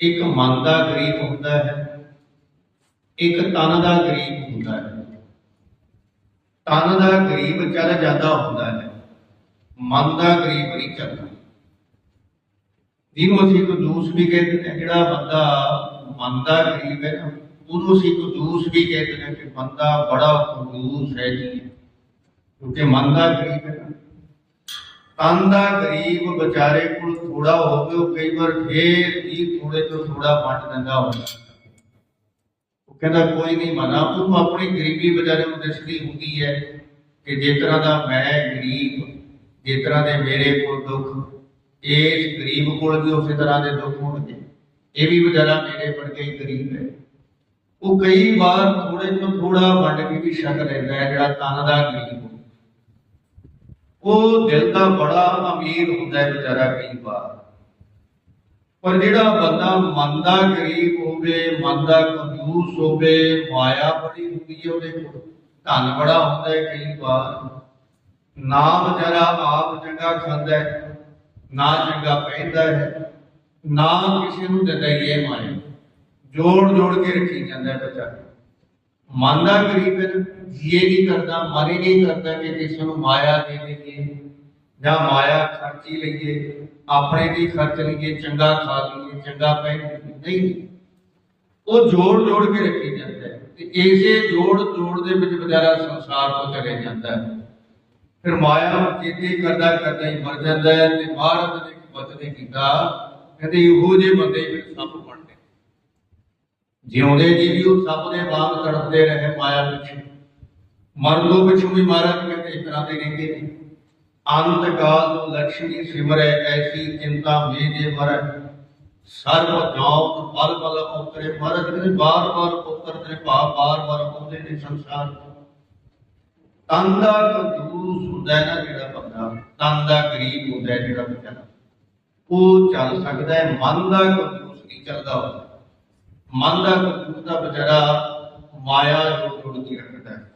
ਇੱਕ ਮਨ ਦਾ ਗਰੀਬ ਹੁੰਦਾ ਹੈ, ਇੱਕ ਤਨ ਦਾ ਗਰੀਬ ਹੁੰਦਾ ਹੈ। ਤਨ ਦਾ ਗਰੀਬ ਚੱਲ ਜਾਂਦਾ ਹੁੰਦਾ ਹੈ, ਮਨ ਦਾ ਗਰੀਬ ਨਹੀਂ ਚੱਲਦਾ। ਜਿਹਨੂੰ ਅਸੀਂ ਕੰਜੂਸ ਵੀ ਕਹਿੰਦੇ ਨੇ ਜਿਹੜਾ ਬੰਦਾ ਮਨ ਦਾ ਗਰੀਬ ਹੈ ਨਾ, ਉਹਨੂੰ ਅਸੀਂ ਕੰਜੂਸ ਵੀ ਕਹਿੰਦੇ ਨੇ ਕਿ ਬੰਦਾ ਬੜਾ ਕੰਜੂਸ ਹੈ ਜੀ, ਕਿਉਂਕਿ ਮਨ ਦਾ ਗਰੀਬ ਹੈ ਨਾ ਦਾ ਗਰੀਬ ਵਿਚਾਰੇ ਕੋਲ ਥੋੜਾ ਹੋਵੇ, ਉਹ ਕਈ ਵਾਰ ਫੇਰ ਵੀ ਥੋੜੇ ਤੋਂ ਥੋੜਾ ਵੰਡ ਦਿੰਦਾ ਹੁੰਦਾ ਉਹ ਕਹਿੰਦਾ, ਕੋਈ ਨਹੀਂ ਮਨਾ ਉਹਨੂੰ ਆਪਣੀ ਗਰੀਬੀ ਵਿਚਾਰੇ ਨੂੰ ਦਿਸਦੀ ਹੁੰਦੀ ਹੈ ਕਿ ਜਿਸ ਤਰ੍ਹਾਂ ਦਾ ਮੈਂ ਗਰੀਬ, ਜਿਸ ਤਰ੍ਹਾਂ ਦੇ ਮੇਰੇ ਕੋਲ ਦੁੱਖ, ਇਸ ਗਰੀਬ ਕੋਲ ਵੀ ਉਸੇ ਤਰ੍ਹਾਂ ਦੇ ਦੁੱਖ ਹੋਣਗੇ। ਇਹ ਵੀ ਵਿਚਾਰਾ ਮੇਰੇ ਵਰਗਾ ਗਰੀਬ ਹੈ। ਉਹ ਕਈ ਵਾਰ ਥੋੜੇ ਤੋਂ ਥੋੜਾ ਵੰਡ ਕੇ ਵੀ ਛਕ ਲੈਂਦਾ ਹੈ, ਜਿਹੜਾ ਤਨ ਦਾ ਗਰੀਬ ਹੁੰਦਾ। ਉਹ ਦਿਲ ਦਾ ਬੜਾ ਅਮੀਰ ਹੁੰਦਾ ਹੈ ਵਿਚਾਰਾ ਕਈ ਵਾਰ। ਪਰ ਜਿਹੜਾ ਬੰਦਾ ਮਨ ਦਾ ਗਰੀਬ ਹੋਵੇ ਮਨ ਦਾ ਕੰਜੂਸ ਹੋਵੇ ਮਾਇਆ ਬੜੀ ਹੁੰਦੀ ਹੈ, ਉਹਦੇ ਕੋਲ ਧਨ ਬੜਾ ਹੁੰਦਾ ਹੈ ਕਈ ਵਾਰ। ਨਾ ਵਿਚਾਰਾ ਆਪ ਚੰਗਾ ਖਾਂਦਾ ਹੈ, ਨਾ ਚੰਗਾ ਪਹਿਨਦਾ ਹੈ, ਨਾ ਕਿਸੇ ਨੂੰ ਦਿੰਦਾ ਹੀ ਇਹ ਮਾਇਆ। ਜੋੜ ਜੋੜ ਕੇ ਰੱਖੀ ਜਾਂਦਾ ਹੈ ਵਿਚਾਰਾ ਮੰਨਦਾ ਕਰੀਬਨ ਜੀਏ ਨਹੀਂ ਕਰਦਾ ਮਨ ਹੀ ਨਹੀਂ ਕਰਦਾ ਕਿ ਕਿਸੇ ਨੂੰ ਮਾਇਆ ਦੇ ਦੇਈਏ ਜਾਂ ਮਾਇਆ ਖਰਚੀ ਲਈਏ, ਆਪਣੇ ਲਈ ਖਰਚ ਲਈਏ, ਚੰਗਾ ਖਾ ਲਈਏ, ਚੰਗਾ ਪਹਿਨ ਲਈਏ, ਨਹੀਂ। ਉਹ ਜੋੜ ਜੋੜ ਕੇ ਰੱਖੀ ਜਾਂਦਾ ਹੈ ਤੇ ਇਸੇ ਜੋੜ ਜੋੜ ਦੇ ਵਿੱਚ ਵਿਚਾਰਾ ਸੰਸਾਰ ਤੋਂ ਚਲੇ ਜਾਂਦਾ ਹੈ। ਫਿਰ ਮਾਇਆ ਚੇਤੇ ਕਰਦਾ ਕਰਦਾ ਹੀ ਮਰ ਜਾਂਦਾ ਹੈ ਤੇ ਮਹਾਰਾਜ ਨੇ ਇੱਕ ਬਚਨ ਕੀਤਾ, ਕਹਿੰਦੇ ਇਹੋ ਜਿਹੇ ਬੰਦੇ ਫਿਰ ਸੱਪ ਬਣਦੇ ਜਿਉਂਦੇ ਜੀ ਵੀ ਉਹ ਸਭ ਦੇ ਵਾਂਗ ਤੜਪਦੇ ਰਹੇ ਮਾਇਆ ਪਿੱਛੇ ਮਰਨ ਤੋਂ ਪਿਛੋਂ ਵੀ ਮਹਾਰਾਜ ਕਹਿੰਦੇ ਇਸ ਤਰ੍ਹਾਂ ਦੇ ਰਹਿੰਦੇ ਨੇ। ਅੰਤ ਕਾਲ ਤੋਂ ਲక్ష్ਮੀ ਸਿਮਰੈ, ਐਸੀ ਚਿੰਤਾ ਮੇਜੇ ਮਰੈ ਸਰਬ ਜੌਤ ਪਲ ਪਲ ਉਤਰੇ ਮਹਾਰਾਜ ਕਹਿੰਦੇ ਬਾਰ ਬਾਰ ਉਤਰ ਤੇ ਭਾਵ ਬਾਰ ਬਾਰ ਆਉਂਦੇ ਨੇ ਸੰਸਾਰ ਤਨ ਦਾ ਕੰਜੂਸ ਹੁੰਦਾ ਨਾ ਜਿਹੜਾ ਬੰਦਾ, ਤਨ ਦਾ ਗਰੀਬ ਹੁੰਦਾ ਜਿਹੜਾ ਵਿਚਾਰਾ ਉਹ ਚੱਲ ਸਕਦਾ ਹੈ, ਮਨ ਦਾ ਕੰਜੂਸ ਨਹੀਂ ਚੱਲਦਾ ਹੁੰਦਾ। ਮਨ ਦਾ ਕੰਜੂਸ ਦਾ ਵਿਚਾਰਾ ਮਾਇਆ ਜੋੜ ਜੋੜ ਕੇ ਰੱਖਦਾ ਹੈ।